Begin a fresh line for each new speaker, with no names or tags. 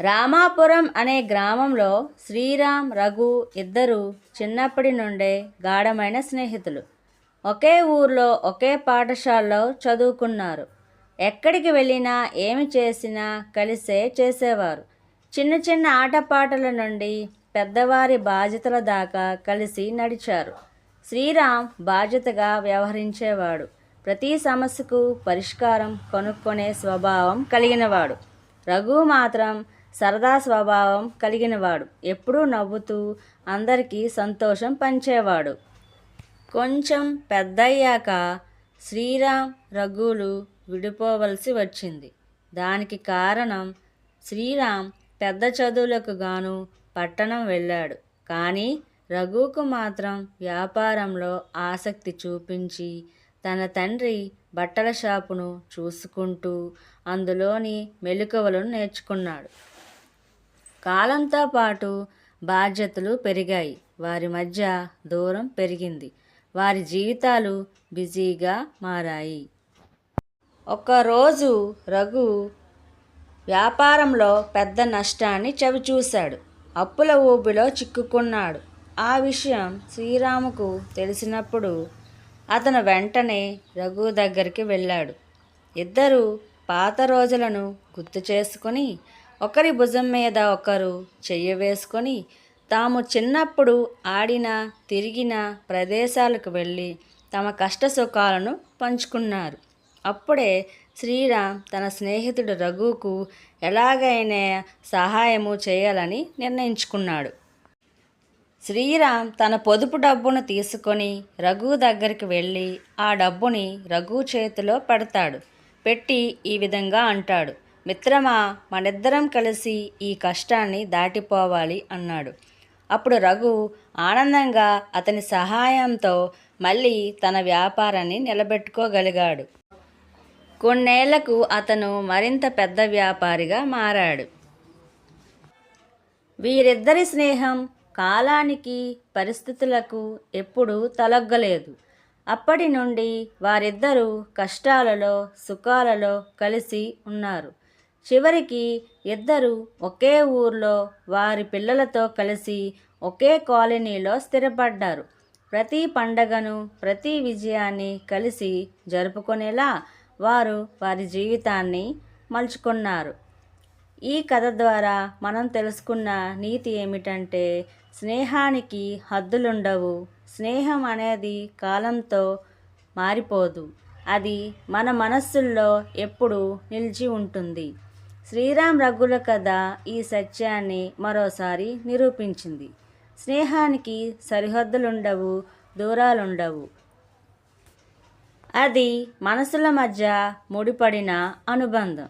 రామాపురం అనే గ్రామంలో శ్రీరామ్ రఘు ఇద్దరు చిన్నప్పటి నుండే గాఢమైన స్నేహితులు. ఒకే ఊర్లో ఒకే పాఠశాలలో చదువుకున్నారు. ఎక్కడికి వెళ్ళినా ఏమి చేసినా కలిసే చేసేవారు. చిన్న చిన్న ఆటపాటల నుండి పెద్దవారి బాధ్యతల దాకా కలిసి నడిచారు. శ్రీరామ్ బాధ్యతగా వ్యవహరించేవాడు. ప్రతి సమస్యకు పరిష్కారం కనుక్కొనే స్వభావం కలిగినవాడు. రఘు మాత్రం సరదా స్వభావం కలిగినవాడు. ఎప్పుడూ నవ్వుతూ అందరికీ సంతోషం పంచేవాడు. కొంచెం పెద్దయ్యాక శ్రీరామ్ రఘులు విడిపోవలసి వచ్చింది. దానికి కారణం శ్రీరామ్ పెద్ద చదువులకు గాను పట్టణం వెళ్ళాడు. కానీ రఘుకు మాత్రం వ్యాపారంలో ఆసక్తి చూపించి తన తండ్రి బట్టల షాపును చూసుకుంటూ అందులోని మెలకువలను నేర్చుకున్నాడు. కాలంతో పాటు బాధ్యతలు పెరిగాయి. వారి మధ్య దూరం పెరిగింది. వారి జీవితాలు బిజీగా మారాయి. ఒకరోజు రఘు వ్యాపారంలో పెద్ద నష్టాన్ని చవిచూశాడు. అప్పుల ఊబిలో చిక్కుకున్నాడు. ఆ విషయం శ్రీరాముకు తెలిసినప్పుడు అతను వెంటనే రఘు దగ్గరికి వెళ్ళాడు. ఇద్దరు పాత రోజులను గుర్తు చేసుకొని ఒకరి భుజం మీద ఒకరు చెయ్యి వేసుకొని తాము చిన్నప్పుడు ఆడిన తిరిగిన ప్రదేశాలకు వెళ్ళి తమ కష్ట సుఖాలను పంచుకున్నారు. అప్పుడే శ్రీరామ్ తన స్నేహితుడు రఘుకు ఎలాగైనా సహాయము చేయాలని నిర్ణయించుకున్నాడు. శ్రీరామ్ తన పొదుపు డబ్బును తీసుకొని రఘు దగ్గరికి వెళ్ళి ఆ డబ్బుని రఘు చేతిలో పెడతాడు. పెట్టి ఈ విధంగా అంటాడు. మిత్రమా మనిద్దరం కలిసి ఈ కష్టాన్ని దాటిపోవాలి అన్నాడు. అప్పుడు రఘు ఆనందంగా అతని సహాయంతో మళ్ళీ తన వ్యాపారాన్ని నిలబెట్టుకోగలిగాడు. కొన్నేళ్ళకు అతను మరింత పెద్ద వ్యాపారిగా మారాడు. వీరిద్దరి స్నేహం కాలానికి పరిస్థితులకు ఎప్పుడూ తలగ్గలేదు. అప్పటి నుండి వారిద్దరూ కష్టాలలో సుఖాలలో కలిసి ఉన్నారు. చివరికి ఇద్దరు ఒకే ఊర్లో వారి పిల్లలతో కలిసి ఒకే కాలనీలో స్థిరపడ్డారు. ప్రతి పండగను ప్రతి విజయాన్ని కలిసి జరుపుకునేలా వారు వారి జీవితాన్ని మలుచుకున్నారు. ఈ కథ ద్వారా మనం తెలుసుకున్న నీతి ఏమిటంటే స్నేహానికి హద్దులుండవు. స్నేహం అనేది కాలంతో మారిపోదు. అది మన మనస్సుల్లో ఎప్పుడు నిలిచి ఉంటుంది. శ్రీరామ్ రఘుల కథ ఈ సత్యాన్ని మరోసారి నిరూపించింది. స్నేహానికి సరిహద్దులుండవు దూరాలుండవు. అది మనసుల మధ్య ముడిపడిన అనుబంధం.